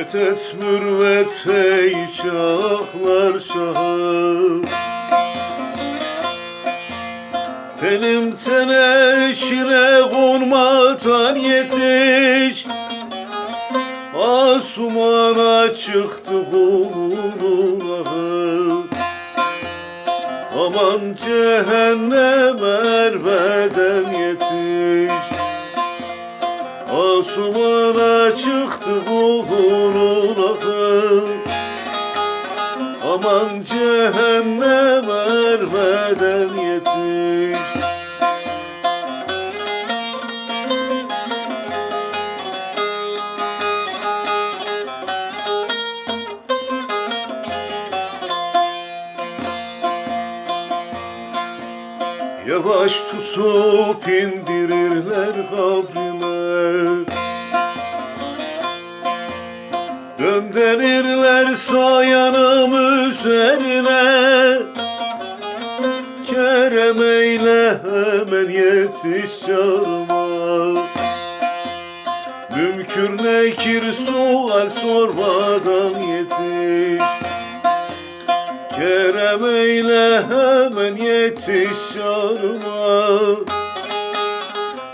et mürvet ey şahlar şahı Benim teneşire konmadan yetiş. Asumana çıktı kuluna Aman cehennem erbeden yetiş. Asumana çıktı kulun Aman cehennem ermeden yetiş. Yavaş tutup indirirler kabrime Gönderirler sayanım üzerine. Kerem eyle hemen yetiş çağırma Mümkün nekir sual sormadan yetiş. Kerem eyle hemen yetiş çağırma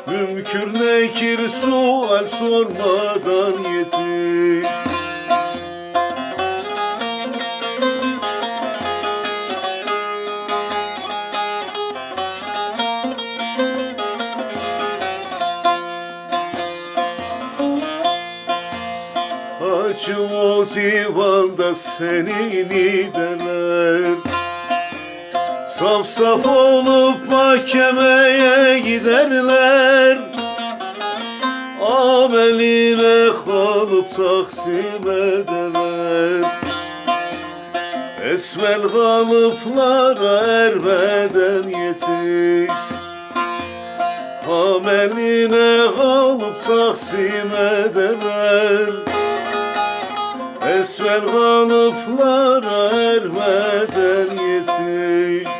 Mümkün nekir sual sormadan yetiş Acı o divanda senin iderler Saf saf olup mahkemeye giderler. Ameline kalıp taksim ederler. Esvel kalıplara ermeden yetiş Ameline kalıp taksim ederler Esvel kalıplara ermeden yetiş